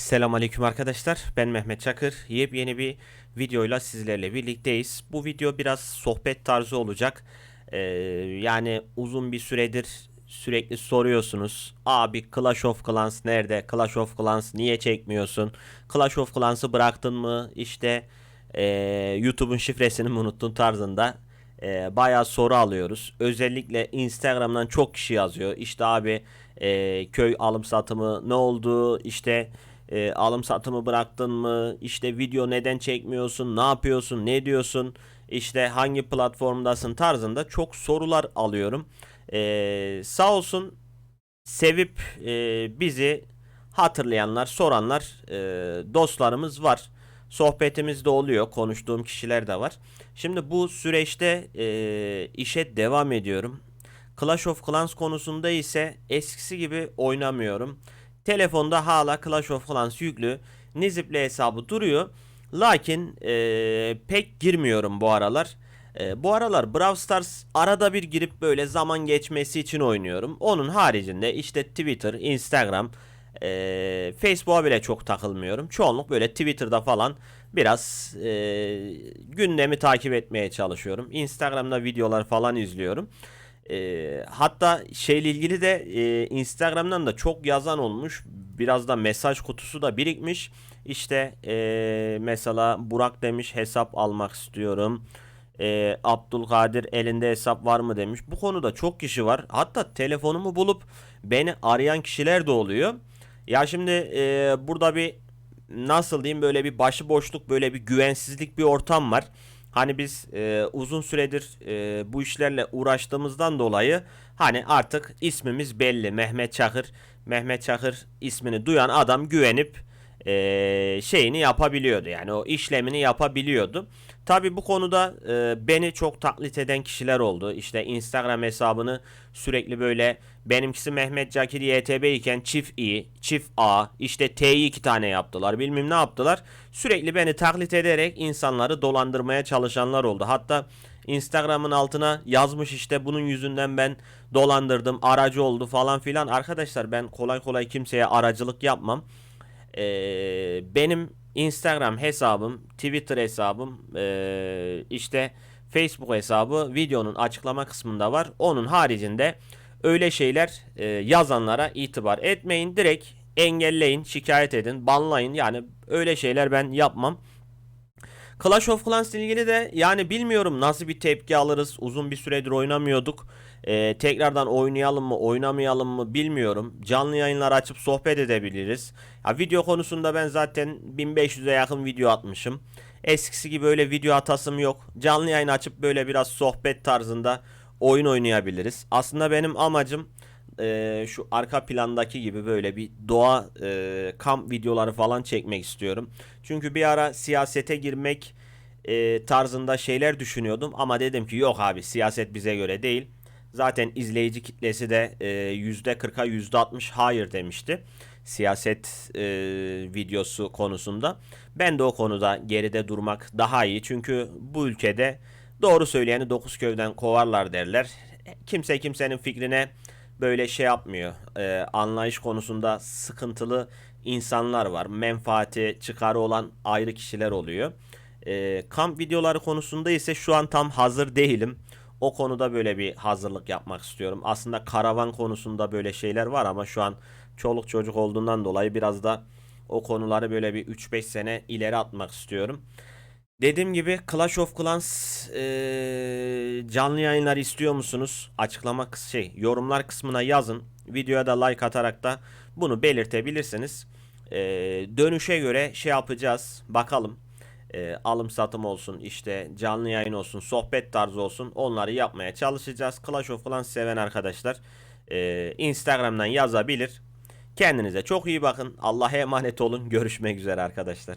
Selam aleyküm arkadaşlar. Ben Mehmet Çakır. Yepyeni bir videoyla sizlerle birlikteyiz. Bu video biraz sohbet tarzı olacak. Ee, yani uzun bir süredir sürekli soruyorsunuz. Abi Clash of Clans nerede? Clash of Clans niye çekmiyorsun? Clash of Clans'ı bıraktın mı? İşte ee, YouTube'un şifresini mi unuttun tarzında e, bayağı soru alıyoruz. Özellikle Instagram'dan çok kişi yazıyor. İşte abi e, köy alım satımı ne oldu? İşte e, alım satımı bıraktın mı? İşte video neden çekmiyorsun? Ne yapıyorsun? Ne diyorsun? İşte hangi platformdasın tarzında çok sorular alıyorum. E, sağ olsun sevip e, bizi hatırlayanlar, soranlar e, dostlarımız var. Sohbetimiz de oluyor, konuştuğum kişiler de var. Şimdi bu süreçte e, işe devam ediyorum. Clash of Clans konusunda ise eskisi gibi oynamıyorum. Telefonda hala Clash of Clans yüklü. Nizip'le hesabı duruyor. Lakin e, pek girmiyorum bu aralar. E, bu aralar Brawl Stars arada bir girip böyle zaman geçmesi için oynuyorum. Onun haricinde işte Twitter, Instagram, e, Facebook'a bile çok takılmıyorum. Çoğunluk böyle Twitter'da falan biraz e, gündemi takip etmeye çalışıyorum. Instagram'da videolar falan izliyorum. E, hatta şeyle ilgili de e, Instagram'dan da çok yazan olmuş. Biraz da mesaj kutusu da birikmiş. İşte e, mesela Burak demiş hesap almak istiyorum. E, Abdülkadir elinde hesap var mı demiş. Bu konuda çok kişi var. Hatta telefonumu bulup beni arayan kişiler de oluyor. Ya şimdi e, burada bir nasıl diyeyim böyle bir başıboşluk böyle bir güvensizlik bir ortam var. Hani biz e, uzun süredir e, bu işlerle uğraştığımızdan dolayı hani artık ismimiz belli Mehmet Çakır. Mehmet Çakır ismini duyan adam güvenip e, şeyini yapabiliyordu. Yani o işlemini yapabiliyordu. Tabi bu konuda e, beni çok taklit eden kişiler oldu. İşte Instagram hesabını sürekli böyle benimkisi Mehmet Cakir YTB iken çift i, çift a, işte t'yi iki tane yaptılar. Bilmem ne yaptılar. Sürekli beni taklit ederek insanları dolandırmaya çalışanlar oldu. Hatta Instagram'ın altına yazmış işte bunun yüzünden ben dolandırdım, aracı oldu falan filan. Arkadaşlar ben kolay kolay kimseye aracılık yapmam. Ee, benim Instagram hesabım, Twitter hesabım, işte Facebook hesabı videonun açıklama kısmında var. Onun haricinde öyle şeyler yazanlara itibar etmeyin. Direkt engelleyin, şikayet edin, banlayın. Yani öyle şeyler ben yapmam. Clash of Clans ile ilgili de yani bilmiyorum nasıl bir tepki alırız. Uzun bir süredir oynamıyorduk. Ee, tekrardan oynayalım mı oynamayalım mı bilmiyorum. Canlı yayınlar açıp sohbet edebiliriz. Ya, video konusunda ben zaten 1500'e yakın video atmışım. Eskisi gibi öyle video atasım yok. Canlı yayın açıp böyle biraz sohbet tarzında oyun oynayabiliriz. Aslında benim amacım e, şu arka plandaki gibi böyle bir doğa e, kamp videoları falan çekmek istiyorum. Çünkü bir ara siyasete girmek e, tarzında şeyler düşünüyordum ama dedim ki yok abi siyaset bize göre değil. Zaten izleyici kitlesi de e, %40'a %60 hayır demişti. Siyaset e, videosu konusunda. Ben de o konuda geride durmak daha iyi. Çünkü bu ülkede doğru söyleyeni dokuz köyden kovarlar derler. Kimse kimsenin fikrine böyle şey yapmıyor. E, anlayış konusunda sıkıntılı insanlar var. Menfaati, çıkarı olan ayrı kişiler oluyor. E, kamp videoları konusunda ise şu an tam hazır değilim. O konuda böyle bir hazırlık yapmak istiyorum. Aslında karavan konusunda böyle şeyler var ama şu an çoluk çocuk olduğundan dolayı biraz da o konuları böyle bir 3-5 sene ileri atmak istiyorum. Dediğim gibi Clash of Clans eee, canlı yayınlar istiyor musunuz? Açıklama şey yorumlar kısmına yazın. Videoya da like atarak da bunu belirtebilirsiniz. Eee, dönüşe göre şey yapacağız. Bakalım. Eee, alım satım olsun işte canlı yayın olsun sohbet tarzı olsun onları yapmaya çalışacağız. Clash of Clans seven arkadaşlar eee, Instagram'dan yazabilir. Kendinize çok iyi bakın. Allah'a emanet olun. Görüşmek üzere arkadaşlar.